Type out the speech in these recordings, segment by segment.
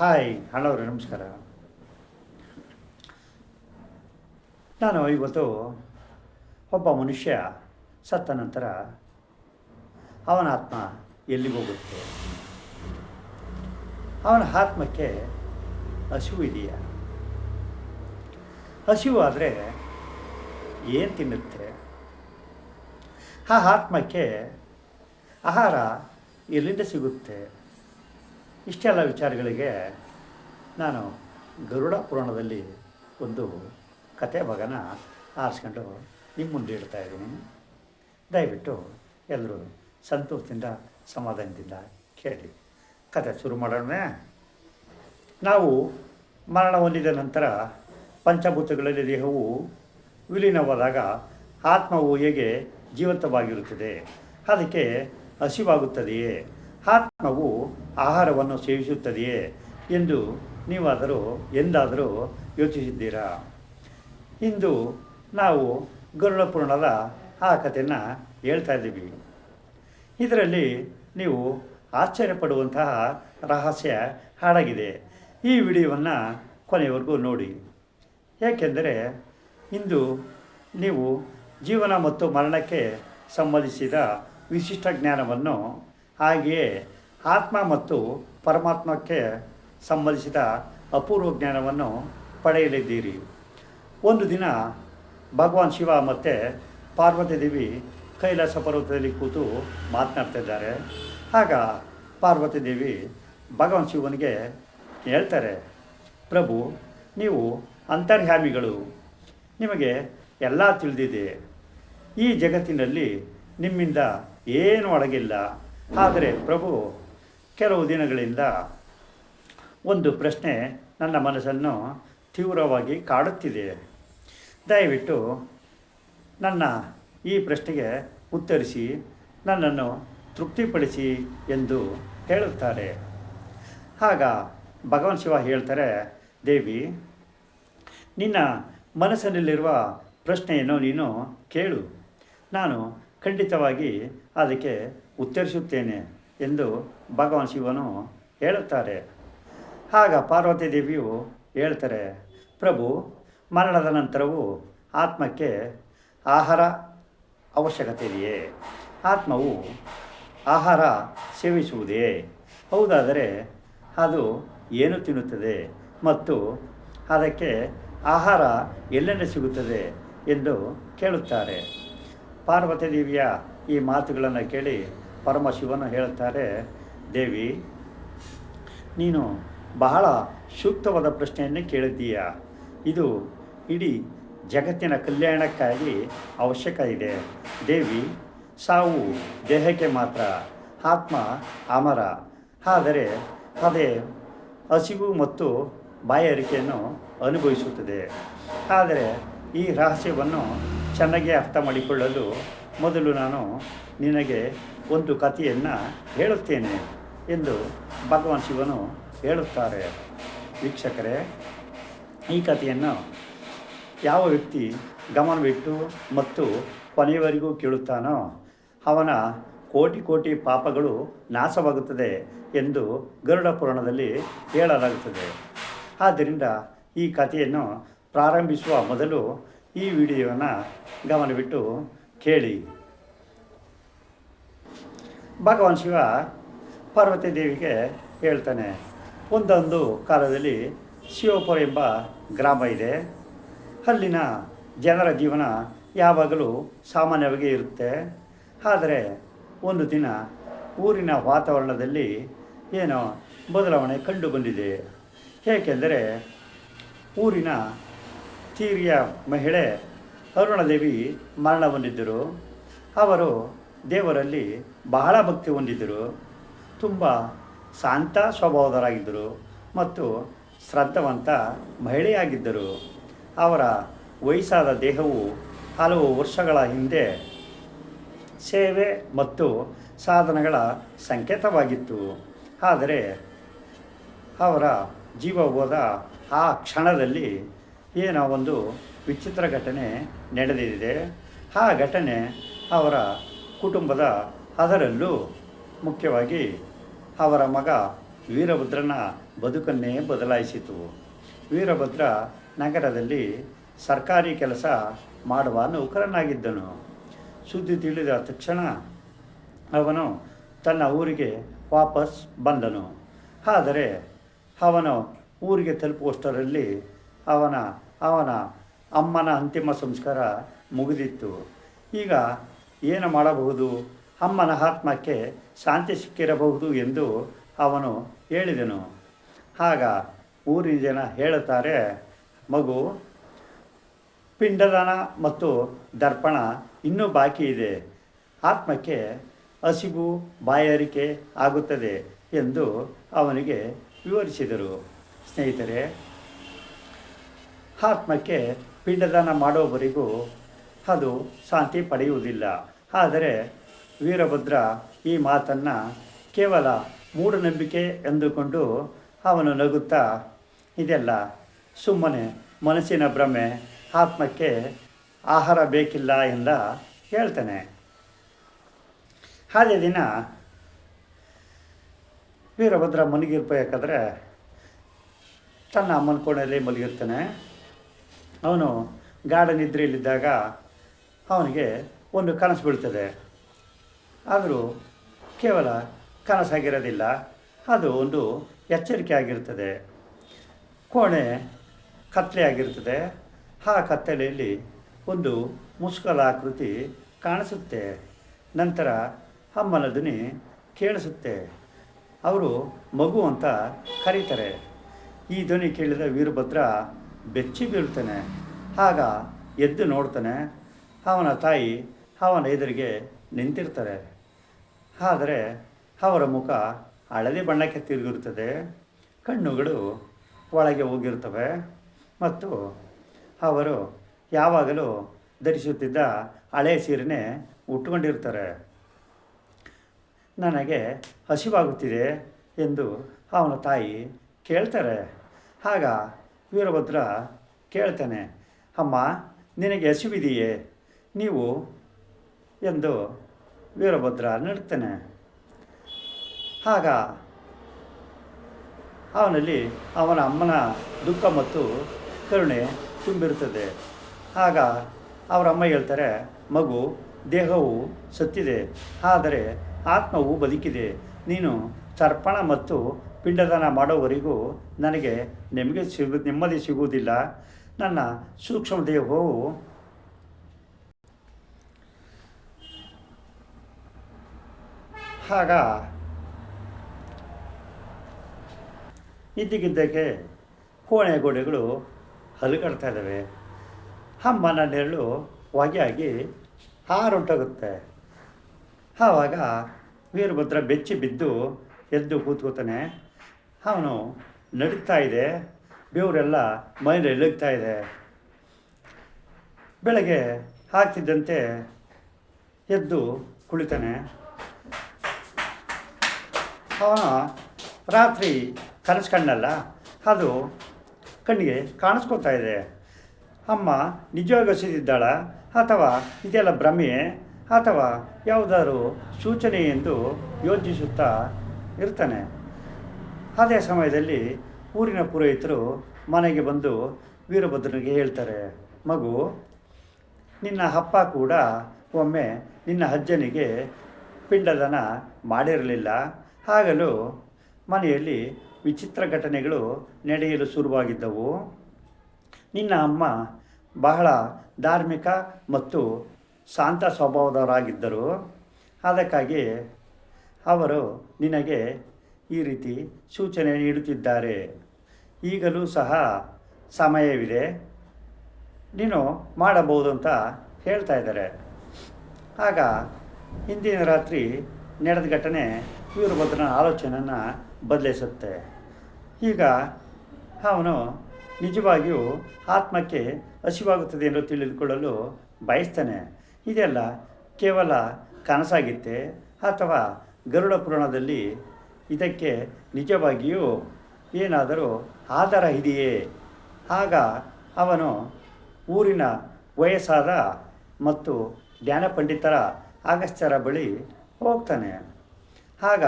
Hi ಹಲವ್ರೆ ನಮಸ್ಕಾರ. ನಾನು ಇವತ್ತು ಒಬ್ಬ ಮನುಷ್ಯ ಸತ್ತ ನಂತರ ಅವನ ಆತ್ಮ ಎಲ್ಲಿಗೆ ಹೋಗುತ್ತೆ? ಅವನ ಆತ್ಮಕ್ಕೆ ಹಸಿವು ಇದೆಯಾ? ಹಸಿವು ಆದರೆ ಏನು ತಿನ್ನುತ್ತೆ? ಆ ಆತ್ಮಕ್ಕೆ ಆಹಾರ ಎಲ್ಲಿಂದ ಸಿಗುತ್ತೆ? ಇಷ್ಟೆಲ್ಲ ವಿಚಾರಗಳಿಗೆ ನಾನು ಗರುಡ ಪುರಾಣದಲ್ಲಿ ಒಂದು ಕತೆ ಭಾಗನ ಆರಿಸ್ಕೊಂಡು ನಿಮ್ಮ ಮುಂದೆ ಇಡ್ತಾ ಇದ್ದೀನಿ. ದಯವಿಟ್ಟು ಎಲ್ಲರೂ ಸಂತೋಷದಿಂದ, ಸಮಾಧಾನದಿಂದ ಕೇಳಿ. ಕತೆ ಶುರು ಮಾಡೋಣ. ನಾವು ಮರಣ ಹೊಂದಿದ ನಂತರ ಪಂಚಭೂತಗಳಲ್ಲಿ ದೇಹವು ವಿಲೀನವಾದಾಗ ಆತ್ಮವು ಹೇಗೆ ಜೀವಂತವಾಗಿರುತ್ತದೆ, ಅದಕ್ಕೆ ಹಸಿವಾಗುತ್ತದೆಯೇ? ಆತ್ಮವು ಆಹಾರವನ್ನು ಸೇವಿಸುತ್ತದೆಯೇ ಎಂದು ನೀವಾದರೂ ಎಂದಾದರೂ ಯೋಚಿಸಿದ್ದೀರಾ? ಇಂದು ನಾವು ಗರುಡಪೂರ್ಣದ ಆ ಕಥೆಯನ್ನು ಹೇಳ್ತಾ ಇದ್ದೀವಿ. ಇದರಲ್ಲಿ ನೀವು ಆಶ್ಚರ್ಯಪಡುವಂತಹ ರಹಸ್ಯ ಹಾಡಾಗಿದೆ ಈ ವಿಡಿಯೋವನ್ನು ಕೊನೆಯವರೆಗೂ ನೋಡಿ. ಏಕೆಂದರೆ ಇಂದು ನೀವು ಜೀವನ ಮತ್ತು ಮರಣಕ್ಕೆ ಸಂಬಂಧಿಸಿದ ವಿಶಿಷ್ಟ ಜ್ಞಾನವನ್ನು ಹಾಗೆಯೇ ಆತ್ಮ ಮತ್ತು ಪರಮಾತ್ಮಕ್ಕೆ ಸಂಬಂಧಿಸಿದ ಅಪೂರ್ವ ಜ್ಞಾನವನ್ನು ಪಡೆಯಲಿದ್ದೀರಿ. ಒಂದು ದಿನ ಭಗವಾನ್ ಶಿವ ಮತ್ತು ಪಾರ್ವತಿ ದೇವಿ ಕೈಲಾಸ ಪರ್ವತದಲ್ಲಿ ಕೂತು ಮಾತನಾಡ್ತಾ ಇದ್ದಾರೆ ಆಗ ಪಾರ್ವತಿ ದೇವಿ ಭಗವಾನ್ ಶಿವನಿಗೆ ಹೇಳ್ತಾರೆ, ಪ್ರಭು, ನೀವು ಅಂತರ್ಯಾಮಿಗಳು. ನಿಮಗೆ ಎಲ್ಲ ತಿಳಿದಿದೆ. ಈ ಜಗತ್ತಿನಲ್ಲಿ ನಿಮ್ಮಿಂದ ಏನು ಅಡಗಿಲ್ಲ. ಆದರೆ ಪ್ರಭು, ಕೆಲವು ದಿನಗಳಿಂದ ಒಂದು ಪ್ರಶ್ನೆ ನನ್ನ ಮನಸ್ಸನ್ನು ತೀವ್ರವಾಗಿ ಕಾಡುತ್ತಿದೆ. ದಯವಿಟ್ಟು ನನ್ನ ಈ ಪ್ರಶ್ನೆಗೆ ಉತ್ತರಿಸಿ, ನನ್ನನ್ನು ತೃಪ್ತಿಪಡಿಸಿ ಎಂದು ಹೇಳುತ್ತಾರೆ. ಆಗ ಭಗವಾನ್ ಶಿವ ಹೇಳ್ತಾರೆ, ದೇವಿ, ನಿನ್ನ ಮನಸ್ಸಿನಲ್ಲಿರುವ ಪ್ರಶ್ನೆಯನ್ನು ನೀನು ಕೇಳು. ನಾನು ಖಂಡಿತವಾಗಿ ಅದಕ್ಕೆ ಉತ್ತರಿಸುತ್ತೇನೆ ಎಂದು ಭಗವಾನ್ ಶಿವನು ಹೇಳುತ್ತಾರೆ. ಆಗ ಪಾರ್ವತಿ ದೇವಿಯು ಹೇಳ್ತಾರೆ, ಪ್ರಭು, ಮರಣದ ನಂತರವೂ ಆತ್ಮಕ್ಕೆ ಆಹಾರ ಅವಶ್ಯಕತೆ ಇದೆಯೇ ಆತ್ಮವು ಆಹಾರ ಸೇವಿಸುವುದೇ? ಹೌದಾದರೆ ಅದು ಏನು ತಿನ್ನುತ್ತದೆ ಮತ್ತು ಅದಕ್ಕೆ ಆಹಾರ ಎಲ್ಲೆಂದು ಸಿಗುತ್ತದೆ? ಎಂದು ಕೇಳುತ್ತಾರೆ. ಪಾರ್ವತಿ ದೇವಿಯ ಈ ಮಾತುಗಳನ್ನು ಕೇಳಿ ಪರಮಶಿವನು ಹೇಳ್ತಾರೆ, ದೇವಿ, ನೀನು ಬಹಳ ಸೂಕ್ತವಾದ ಪ್ರಶ್ನೆಯನ್ನು ಕೇಳಿದ್ದೀಯ? ಇದು ಇಡೀ ಜಗತ್ತಿನ ಕಲ್ಯಾಣಕ್ಕಾಗಿ ಅವಶ್ಯಕ ಇದೆ. ದೇವಿ, ಸಾವು ದೇಹಕ್ಕೆ ಮಾತ್ರ, ಆತ್ಮ ಅಮರ. ಆದರೆ ಅದೇ ಹಸಿವು ಮತ್ತು ಬಾಯಾರಿಕೆಯನ್ನು ಅನುಭವಿಸುತ್ತದೆ. ಆದರೆ ಈ ರಹಸ್ಯವನ್ನು ಚೆನ್ನಾಗಿ ಅರ್ಥ ಮಾಡಿಕೊಳ್ಳಲು ಮೊದಲು ನಾನು ನಿನಗೆ ಒಂದು ಕಥೆಯನ್ನು ಹೇಳುತ್ತೇನೆ ಎಂದು ಭಗವಾನ್ ಶಿವನು ಹೇಳುತ್ತಾರೆ. ವೀಕ್ಷಕರೇ, ಈ ಕಥೆಯನ್ನು ಯಾವ ವ್ಯಕ್ತಿ ಗಮನವಿಟ್ಟು ಮತ್ತು ಕೊನೆಯವರೆಗೂ ಕೇಳುತ್ತಾನೋ ಅವನ ಕೋಟಿ ಕೋಟಿ ಪಾಪಗಳು ನಾಶವಾಗುತ್ತದೆ ಎಂದು ಗರುಡ ಪುರಾಣದಲ್ಲಿ ಹೇಳಲಾಗುತ್ತದೆ. ಆದ್ದರಿಂದ ಈ ಕಥೆಯನ್ನು ಪ್ರಾರಂಭಿಸುವ ಮೊದಲು ಈ ವಿಡಿಯೋನ ಗಮನವಿಟ್ಟು ಕೇಳಿ. ಭಗವಾನ್ ಶಿವ ಪಾರ್ವತಿ ದೇವಿಗೆ ಹೇಳ್ತಾನೆ, ಒಂದೊಂದು ಕಾಲದಲ್ಲಿ ಶಿವಪುರ ಎಂಬ ಗ್ರಾಮ ಇದೆ. ಅಲ್ಲಿನ ಜನರ ಜೀವನ ಯಾವಾಗಲೂ ಸಾಮಾನ್ಯವಾಗಿ ಇರುತ್ತೆ. ಆದರೆ ಒಂದು ದಿನ ಊರಿನ ವಾತಾವರಣದಲ್ಲಿ ಏನೋ ಬದಲಾವಣೆ ಕಂಡು ಬಂದಿದೆ ಏಕೆಂದರೆ ಊರಿನ ತೀರಿಯ ಮಹಿಳೆ ಅರುಣದೇವಿ ಮರಣ ಹೊಂದಿದ್ದರು. ಅವರು ದೇವರಲ್ಲಿ ಬಹಳ ಭಕ್ತಿ ಹೊಂದಿದ್ದರು. ತುಂಬ ಶಾಂತ ಸ್ವಭಾವದರಾಗಿದ್ದರು ಮತ್ತು ಶ್ರದ್ಧವಂತ ಮಹಿಳೆಯಾಗಿದ್ದರು. ಅವರ ವಯಸ್ಸಾದ ದೇಹವು ಹಲವು ವರ್ಷಗಳ ಹಿಂದೆ ಸೇವೆ ಮತ್ತು ಸಾಧನಗಳ ಸಂಕೇತವಾಗಿತ್ತು. ಆದರೆ ಅವರ ಜೀವ ಹೋದ ಆ ಕ್ಷಣದಲ್ಲಿ ಏನೋ ಒಂದು ವಿಚಿತ್ರ ಘಟನೆ ನಡೆದಿದೆ. ಆ ಘಟನೆ ಅವರ ಕುಟುಂಬದ ಅದರಲ್ಲೂ ಮುಖ್ಯವಾಗಿ ಅವರ ಮಗ ವೀರಭದ್ರನ ಬದುಕನ್ನೇ ಬದಲಾಯಿಸಿತು. ವೀರಭದ್ರ ನಗರದಲ್ಲಿ ಸರ್ಕಾರಿ ಕೆಲಸ ಮಾಡುವ ನೌಕರನಾಗಿದ್ದನು. ಸುದ್ದಿ ತಿಳಿದ ತಕ್ಷಣ ಅವನು ತನ್ನ ಊರಿಗೆ ವಾಪಸ್ ಬಂದನು. ಆದರೆ ಅವನು ಊರಿಗೆ ತಲುಪುವಷ್ಟರಲ್ಲಿ ಅವನ ಅವನ ಅಮ್ಮನ ಅಂತಿಮ ಸಂಸ್ಕಾರ ಮುಗಿದಿತ್ತು. ಈಗ ಏನು ಮಾಡಬಹುದು? ಅಮ್ಮನ ಆತ್ಮಕ್ಕೆ ಶಾಂತಿ ಸಿಕ್ಕಿರಬಹುದು ಎಂದು ಅವನು ಹೇಳಿದನು. ಆಗ ಊರಿನ ಜನ ಹೇಳುತ್ತಾರೆ, ಮಗು, ಪಿಂಡದಾನ ಮತ್ತು ದರ್ಪಣ ಇನ್ನೂ ಬಾಕಿ ಇದೆ. ಆತ್ಮಕ್ಕೆ ಹಸಿವು, ಬಾಯಾರಿಕೆ ಆಗುತ್ತದೆ ಎಂದು ಅವನಿಗೆ ವಿವರಿಸಿದರು. ಸ್ನೇಹಿತರೆ, ಆತ್ಮಕ್ಕೆ ಪಿಂಡದಾನ ಮಾಡೋವರೆಗೂ ಅದು ಶಾಂತಿ ಪಡೆಯುವುದಿಲ್ಲ. ಆದರೆ ವೀರಭದ್ರ ಈ ಮಾತನ್ನು ಕೇವಲ ಮೂಢನಂಬಿಕೆ ಎಂದುಕೊಂಡು ಅವನು ನಗುತ್ತಾ, ಇದೆಲ್ಲ ಸುಮ್ಮನೆ ಮನಸ್ಸಿನ ಭ್ರಮೆ, ಆತ್ಮಕ್ಕೆ ಆಹಾರ ಬೇಕಿಲ್ಲ ಎಂದ ಹೇಳ್ತಾನೆ. ಹಾಗೆ ದಿನ ವೀರಭದ್ರ ಮಲಗಿರ್ಬೇಕಾದ್ರೆ ತನ್ನ ಅಮ್ಮನ ಕೋಣೆಯಲ್ಲಿ ಮಲಗಿರ್ತಾನೆ. ಅವನು ಗಾಢ ನಿದ್ರೆಯಲ್ಲಿದ್ದಾಗ ಅವನಿಗೆ ಒಂದು ಕನಸು ಬೀಳ್ತದೆ. ಆದರೂ ಕೇವಲ ಕನಸಾಗಿರೋದಿಲ್ಲ. ಅದು ಒಂದು ಎಚ್ಚರಿಕೆ ಆಗಿರ್ತದೆ. ಕೋಣೆ ಕತ್ತಲೆ ಆಗಿರ್ತದೆ. ಆ ಕತ್ತಲೆಯಲ್ಲಿ ಒಂದು ಮುಸ್ಕಲಾಕೃತಿ ಕಾಣಿಸುತ್ತೆ. ನಂತರ ಅಮ್ಮನ ಧ್ವನಿ ಕೇಳಿಸುತ್ತೆ. ಅವರು ಮಗು ಅಂತ ಕರೀತಾರೆ. ಈ ಧ್ವನಿ ಕೇಳಿದ ವೀರಭದ್ರ ಬೆಚ್ಚಿ ಬೀಳ್ತಾನೆ. ಆಗ ಎದ್ದು ನೋಡ್ತಾನೆ, ಅವನ ತಾಯಿ ಅವನ ಎದುರಿಗೆ ನಿಂತಿರ್ತಾರೆ. ಆದರೆ ಅವರ ಮುಖ ಹಳದಿ ಬಣ್ಣಕ್ಕೆ ತಿರುಗಿರುತ್ತದೆ. ಕಣ್ಣುಗಳು ಒಳಗೆ ಹೋಗಿರ್ತವೆ ಮತ್ತು ಅವರು ಯಾವಾಗಲೂ ಧರಿಸುತ್ತಿದ್ದ ಹಳೆ ಸೀರೆನೇ ಉಟ್ಕೊಂಡಿರ್ತಾರೆ. ನನಗೆ ಹಸಿವಾಗುತ್ತಿದೆ ಎಂದು ಅವನ ತಾಯಿ ಕೇಳ್ತಾರೆ. ಆಗ ವೀರಭದ್ರ ಕೇಳ್ತಾನೆ, ಅಮ್ಮ, ನಿನಗೆ ಹಸಿವಿದೆಯೇ? ನೀವು? ಎಂದು ವೀರಭದ್ರ ನಡ್ತಾನೆ. ಆಗ ಅವನಲ್ಲಿ ಅವನ ಅಮ್ಮನ ದುಃಖ ಮತ್ತು ಕರುಣೆ ತುಂಬಿರುತ್ತದೆ. ಆಗ ಅವರಮ್ಮ ಹೇಳ್ತಾರೆ, ಮಗು, ದೇಹವು ಸತ್ತಿದೆ, ಆದರೆ ಆತ್ಮವು ಬದುಕಿದೆ. ನೀನು ತರ್ಪಣ ಮತ್ತು ಪಿಂಡದಾನ ಮಾಡೋವರೆಗೂ ನನಗೆ ನಿಮಗೆ ಸಿಗು, ನೆಮ್ಮದಿ ಸಿಗುವುದಿಲ್ಲ. ನನ್ನ ಸೂಕ್ಷ್ಮ ದೇಹವು ಆಗ ಇದ್ದಕ್ಕಿದ್ದಕ್ಕೆ ಕೋಣೆ ಗೋಡೆಗಳು ಹಲಗಡ್ತಾ ಇದ್ದಾವೆ. ಅಮ್ಮನ ನೆರಳು ಹೊಗೆಯಾಗಿ ಹಾರುಂಟಾಗುತ್ತೆ. ಆವಾಗ ವೀರಭದ್ರ ಬೆಚ್ಚಿ ಬಿದ್ದು ಎದ್ದು ಕೂತ್ಕೋತಾನೆ ಅವನು ನಡೀತಾ ಇದೆ, ಬೆವರೆಲ್ಲ ಮೈಲೆ ಎಳಗ್ತಾ ಇದೆ. ಬೆಳಗ್ಗೆ ಹಾಕ್ತಿದ್ದಂತೆ ಎದ್ದು ಕುಳಿತಾನೆ. ಅವನ ರಾತ್ರಿ ಕನಸು ಕಣ್ಣಲ್ಲ ಅದು ಕಣ್ಣಿಗೆ ಕಾಣಿಸ್ಕೊತಾ ಇದೆ. ಅಮ್ಮ ನಿಜವಾಗಿ ಹಸಿದಿದ್ದಾಳ ಅಥವಾ ಇದೆಲ್ಲ ಭ್ರಮೆ ಅಥವಾ ಯಾವುದಾದ್ರು ಸೂಚನೆ ಎಂದು ಯೋಚಿಸುತ್ತಾ ಇರ್ತಾನೆ. ಅದೇ ಸಮಯದಲ್ಲಿ ಊರಿನ ಪುರೋಹಿತರು ಮನೆಗೆ ಬಂದು ವೀರಭದ್ರನಿಗೆ ಹೇಳ್ತಾರೆ, ಮಗು, ನಿನ್ನ ಅಪ್ಪ ಕೂಡ ಒಮ್ಮೆ ನಿನ್ನ ಅಜ್ಜನಿಗೆ ಪಿಂಡದಾನ ಮಾಡಿರಲಿಲ್ಲ. ಆಗಲೂ ಮನೆಯಲ್ಲಿ ವಿಚಿತ್ರ ಘಟನೆಗಳು ನಡೆಯಲು ಶುರುವಾಗಿದ್ದವು. ನಿನ್ನ ಅಮ್ಮ ಬಹಳ ಧಾರ್ಮಿಕ ಮತ್ತು ಶಾಂತ ಸ್ವಭಾವದವರಾಗಿದ್ದರು. ಅದಕ್ಕಾಗಿ ಅವರು ನಿನಗೆ ಈ ರೀತಿ ಸೂಚನೆ ನೀಡುತ್ತಿದ್ದಾರೆ. ಈಗಲೂ ಸಹ ಸಮಯವಿದೆ. ನೀನು ಮಾಡಬಹುದು ಅಂತ ಹೇಳ್ತಾ ಇದ್ದಾರೆ. ಆಗ ಹಿಂದಿನ ರಾತ್ರಿ ನಡೆದ ಘಟನೆ ವೀರಭದ್ರನ ಆಲೋಚನೆಯನ್ನು ಬದಲಿಸುತ್ತೆ. ಈಗ ಅವನು ನಿಜವಾಗಿಯೂ ಆತ್ಮಕ್ಕೆ ಹಸಿವಾಗುತ್ತದೆ ಎಂದು ತಿಳಿದುಕೊಳ್ಳಲು ಬಯಸ್ತಾನೆ. ಇದೆಲ್ಲ ಕೇವಲ ಕನಸಾಗಿತ್ತೆ ಅಥವಾ ಗರುಡ ಪುರಾಣದಲ್ಲಿ ಇದಕ್ಕೆ ನಿಜವಾಗಿಯೂ ಏನಾದರೂ ಆಧಾರ ಇದೆಯೇ? ಆಗ ಅವನು ಊರಿನ ವಯಸ್ಸಾದ ಮತ್ತು ಜ್ಞಾನಪಂಡಿತರ ಅಗಸ್ತ್ಯರ ಬಳಿ ಹೋಗ್ತಾನೆ. ಆಗ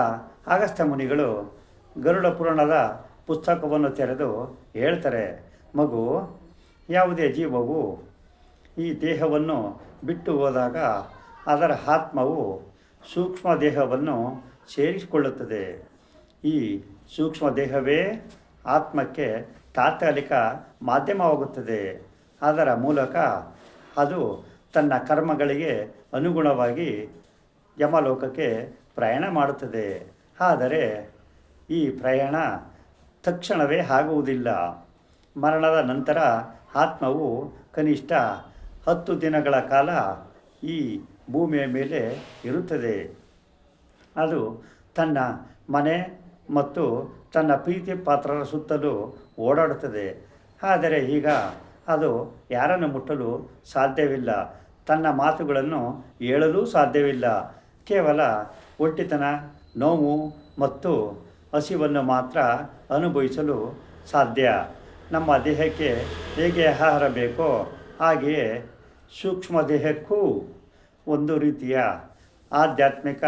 ಅಗಸ್ತ್ಯ ಮುನಿಗಳು ಗರುಡ ಪುರಾಣದ ಪುಸ್ತಕವನ್ನು ತೆರೆದು ಹೇಳ್ತಾರೆ, ಮಗು, ಯಾವುದೇ ಜೀವವು ಈ ದೇಹವನ್ನು ಬಿಟ್ಟು ಹೋದಾಗ ಅದರ ಆತ್ಮವು ಸೂಕ್ಷ್ಮ ದೇಹವನ್ನು ಸೇರಿಸಿಕೊಳ್ಳುತ್ತದೆ. ಈ ಸೂಕ್ಷ್ಮ ದೇಹವೇ ಆತ್ಮಕ್ಕೆ ತಾತ್ಕಾಲಿಕ ಮಾಧ್ಯಮವಾಗುತ್ತದೆ. ಅದರ ಮೂಲಕ ಅದು ತನ್ನ ಕರ್ಮಗಳಿಗೆ ಅನುಗುಣವಾಗಿ ಯಮಲೋಕಕ್ಕೆ ಪ್ರಯಾಣ ಮಾಡುತ್ತದೆ. ಆದರೆ ಈ ಪ್ರಯಾಣ ತಕ್ಷಣವೇ ಆಗುವುದಿಲ್ಲ. ಮರಣದ ನಂತರ ಆತ್ಮವು ಕನಿಷ್ಠ ಹತ್ತು ದಿನಗಳ ಕಾಲ ಈ ಭೂಮಿಯ ಮೇಲೆ ಇರುತ್ತದೆ. ಅದು ತನ್ನ ಮನೆ ಮತ್ತು ತನ್ನ ಪ್ರೀತಿ ಪಾತ್ರರ ಸುತ್ತಲೂ ಓಡಾಡುತ್ತದೆ. ಆದರೆ ಈಗ ಅದು ಯಾರನ್ನು ಮುಟ್ಟಲು ಸಾಧ್ಯವಿಲ್ಲ. ತನ್ನ ಮಾತುಗಳನ್ನು ಹೇಳಲು ಸಾಧ್ಯವಿಲ್ಲ. ಕೇವಲ ಒಟ್ಟಿತನ, ನೋವು ಮತ್ತು ಹಸಿವನ್ನು ಮಾತ್ರ ಅನುಭವಿಸಲು ಸಾಧ್ಯ. ನಮ್ಮ ದೇಹಕ್ಕೆ ಹೇಗೆ ಆಹಾರ ಬೇಕೋ ಹಾಗೆಯೇ ಸೂಕ್ಷ್ಮ ದೇಹಕ್ಕೂ ಒಂದು ರೀತಿಯ ಆಧ್ಯಾತ್ಮಿಕ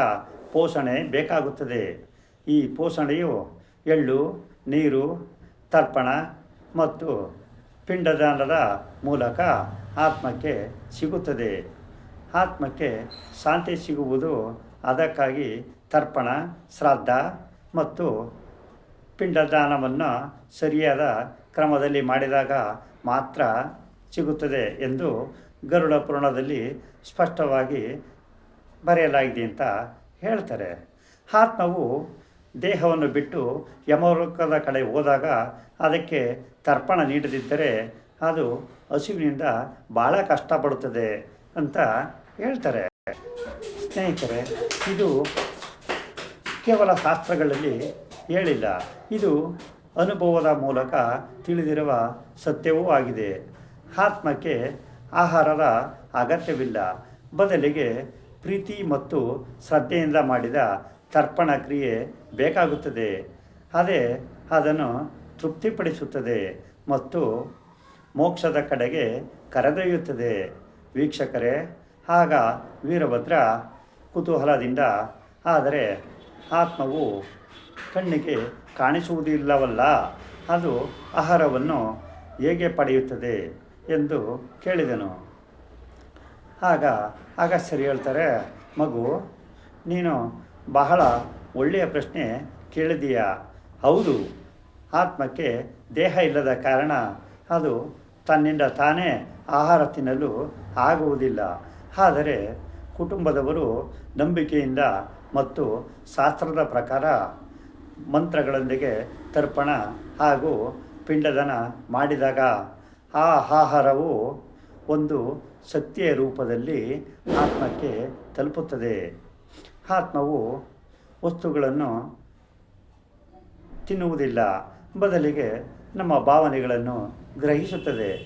ಪೋಷಣೆ ಬೇಕಾಗುತ್ತದೆ. ಈ ಪೋಷಣೆಯು ಎಳ್ಳು, ನೀರು, ತರ್ಪಣ ಮತ್ತು ಪಿಂಡದಾನದ ಮೂಲಕ ಆತ್ಮಕ್ಕೆ ಸಿಗುತ್ತದೆ. ಆತ್ಮಕ್ಕೆ ಶಾಂತಿ ಸಿಗುವುದು ಅದಕ್ಕಾಗಿ ತರ್ಪಣ, ಶ್ರಾದ್ದ ಮತ್ತು ಪಿಂಡದಾನವನ್ನು ಸರಿಯಾದ ಕ್ರಮದಲ್ಲಿ ಮಾಡಿದಾಗ ಮಾತ್ರ ಸಿಗುತ್ತದೆ ಎಂದು ಗರುಡ ಪುರಾಣದಲ್ಲಿ ಸ್ಪಷ್ಟವಾಗಿ ಬರೆಯಲಾಗಿದೆ ಅಂತ ಹೇಳ್ತಾರೆ. ಆತ್ಮವು ದೇಹವನ್ನು ಬಿಟ್ಟು ಯಮಲೋಕದ ಕಡೆ ಹೋದಾಗ ಅದಕ್ಕೆ ತರ್ಪಣ ನೀಡದಿದ್ದರೆ ಅದು ಹಸಿವಿನಿಂದ ಭಾಳ ಕಷ್ಟಪಡುತ್ತದೆ ಅಂತ ಹೇಳ್ತಾರೆ. ಸ್ನೇಹಿತರೆ, ಇದು ಕೇವಲ ಶಾಸ್ತ್ರಗಳಲ್ಲಿ ಹೇಳಿಲ್ಲ. ಇದು ಅನುಭವದ ಮೂಲಕ ತಿಳಿದಿರುವ ಸತ್ಯವೂ ಆಗಿದೆ. ಆತ್ಮಕ್ಕೆ ಆಹಾರದ ಅಗತ್ಯವಿಲ್ಲ. ಬದಲಿಗೆ ಪ್ರೀತಿ ಮತ್ತು ಶ್ರದ್ಧೆಯಿಂದ ಮಾಡಿದ ತರ್ಪಣ ಕ್ರಿಯೆ ಬೇಕಾಗುತ್ತದೆ. ಅದೇ ಅದನ್ನು ತೃಪ್ತಿಪಡಿಸುತ್ತದೆ ಮತ್ತು ಮೋಕ್ಷದ ಕಡೆಗೆ ಕರೆದೊಯ್ಯುತ್ತದೆ. ವೀಕ್ಷಕರೇ, ಆಗ ವೀರಭದ್ರ ಕುತೂಹಲದಿಂದ, ಆದರೆ ಆತ್ಮವು ಕಣ್ಣಿಗೆ ಕಾಣಿಸುವುದಿಲ್ಲವಲ್ಲ, ಅದು ಆಹಾರವನ್ನು ಹೇಗೆ ಪಡೆಯುತ್ತದೆ ಎಂದು ಕೇಳಿದನು. ಆಗ ಅಗಸ್ತ್ಯರು ಹೇಳ್ತಾರೆ, ಮಗು, ನೀನು ಬಹಳ ಒಳ್ಳೆಯ ಪ್ರಶ್ನೆ ಕೇಳಿದೀಯ ಹೌದು. ಆತ್ಮಕ್ಕೆ ದೇಹ ಇಲ್ಲದ ಕಾರಣ ಅದು ತನ್ನಿಂದ ತಾನೇ ಆಹಾರ ತಿನ್ನಲು ಆಗುವುದಿಲ್ಲ. ಆದರೆ ಕುಟುಂಬದವರು ನಂಬಿಕೆಯಿಂದ ಮತ್ತು ಶಾಸ್ತ್ರದ ಪ್ರಕಾರ ಮಂತ್ರಗಳೊಂದಿಗೆ ತರ್ಪಣ ಹಾಗೂ ಪಿಂಡದನ ಮಾಡಿದಾಗ ಆ ಆಹಾರವು ಒಂದು ಶಕ್ತಿಯ ರೂಪದಲ್ಲಿ ಆತ್ಮಕ್ಕೆ ತಲುಪುತ್ತದೆ. ಆತ್ಮವು ವಸ್ತುಗಳನ್ನು ತಿನ್ನುವುದಿಲ್ಲ. ಬದಲಿಗೆ ನಮ್ಮ ಭಾವನೆಗಳನ್ನು ಗ್ರಹಿಸುತ್ತದೆ.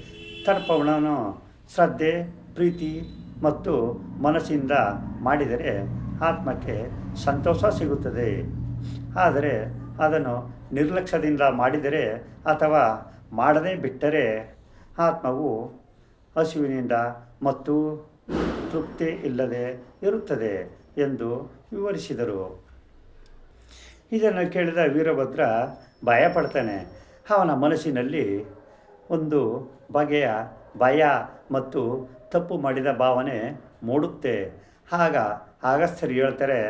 ತರ್ಪಣವನ್ನು ಶ್ರದ್ಧೆ, ಪ್ರೀತಿ ಮತ್ತು ಮನಸ್ಸಿಂದ ಮಾಡಿದರೆ ಆತ್ಮಕ್ಕೆ ಸಂತೋಷ ಸಿಗುತ್ತದೆ. ಆದರೆ ಅದನ್ನು ನಿರ್ಲಕ್ಷ್ಯದಿಂದ ಮಾಡಿದರೆ ಅಥವಾ ಮಾಡದೇ ಬಿಟ್ಟರೆ ಆತ್ಮವು ಹಸಿವಿನಿಂದ ಮತ್ತು ತೃಪ್ತಿ ಇಲ್ಲದೆ ಇರುತ್ತದೆ ಎಂದು ವಿವರಿಸಿದರು. ಇದನ್ನು ಕೇಳಿದ ವೀರಭದ್ರ ಭಯಪಡ್ತಾನೆ. ಅವನ ಮನಸ್ಸಿನಲ್ಲಿ ಒಂದು ಬಗೆಯ ಭಯ ಮತ್ತು ತಪ್ಪು ಮಾಡಿದ ಭಾವನೆ ಮೂಡುತ್ತೆ. ಆಗ ಆಗಸ್ಥರು ಹೇಳ್ತಾರೆ,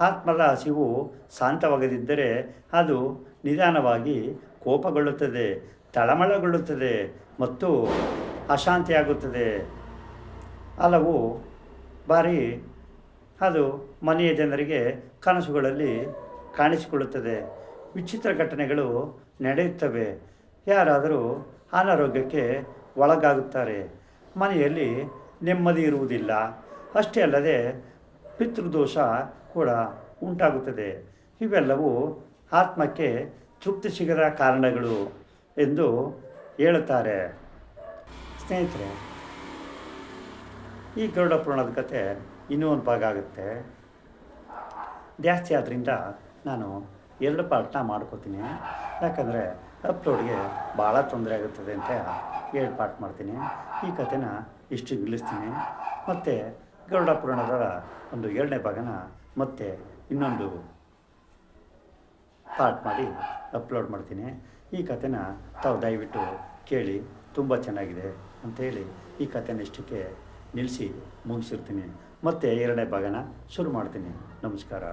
ಆತ್ಮದ ಹಸಿವು ಶಾಂತವಾಗದಿದ್ದರೆ ಅದು ನಿಧಾನವಾಗಿ ಕೋಪಗೊಳ್ಳುತ್ತದೆ, ತಳಮಳಗೊಳ್ಳುತ್ತದೆ ಮತ್ತು ಅಶಾಂತಿಯಾಗುತ್ತದೆ. ಹಲವು ಬಾರಿ ಅದು ಮನೆಯ ಜನರಿಗೆ ಕನಸುಗಳಲ್ಲಿ ಕಾಣಿಸಿಕೊಳ್ಳುತ್ತದೆ. ವಿಚಿತ್ರ ಘಟನೆಗಳು ನಡೆಯುತ್ತವೆ. ಯಾರಾದರೂ ಅನಾರೋಗ್ಯಕ್ಕೆ ಒಳಗಾಗುತ್ತಾರೆ. ಮನೆಯಲ್ಲಿ ನೆಮ್ಮದಿ ಇರುವುದಿಲ್ಲ. ಅಷ್ಟೇ ಅಲ್ಲದೆ ಪಿತೃದೋಷ ಕೂಡ ಉಂಟಾಗುತ್ತದೆ. ಇವೆಲ್ಲವೂ ಆತ್ಮಕ್ಕೆ ತೃಪ್ತಿ ಸಿಗದ ಕಾರಣಗಳು ಎಂದು ಹೇಳುತ್ತಾರೆ. ಸ್ನೇಹಿತರೆ, ಈ ಗರುಡ ಪುರಾಣದ ಕತೆ ಇನ್ನೂ ಒಂದು ಭಾಗ ಆಗುತ್ತೆ. ಜಾಸ್ತಿ ಆದ್ದರಿಂದ ನಾನು ಎರಡು ಪಾರ್ಟ್ನ ಮಾಡ್ಕೋತೀನಿ. ಯಾಕಂದರೆ ಅಪ್ಲೋಡ್ಗೆ ಭಾಳ ತೊಂದರೆ ಆಗುತ್ತದೆ ಅಂತ ಎರಡು ಪಾರ್ಟ್ ಮಾಡ್ತೀನಿ. ಈ ಕಥೆನ ಇಷ್ಟು ನಿಲ್ಲಿಸ್ತೀನಿ. ಮತ್ತು ಗರುಡ ಪುರಾಣದ ಒಂದು ಎರಡನೇ ಭಾಗನ ಮತ್ತೆ ಇನ್ನೊಂದು ಪಾರ್ಟ್ ಮಾಡಿ ಅಪ್ಲೋಡ್ ಮಾಡ್ತೀನಿ. ಈ ಕಥೆನ ತಾವು ದಯವಿಟ್ಟು ಕೇಳಿ, ತುಂಬ ಚೆನ್ನಾಗಿದೆ ಅಂಥೇಳಿ ಈ ಕಥೆನ ಇಷ್ಟಕ್ಕೆ ನಿಲ್ಲಿಸಿ ಮುಗಿಸಿರ್ತೀನಿ. ಮತ್ತೆ ಎರಡನೇ ಭಾಗನ ಶುರು ಮಾಡ್ತೀನಿ. ನಮಸ್ಕಾರ.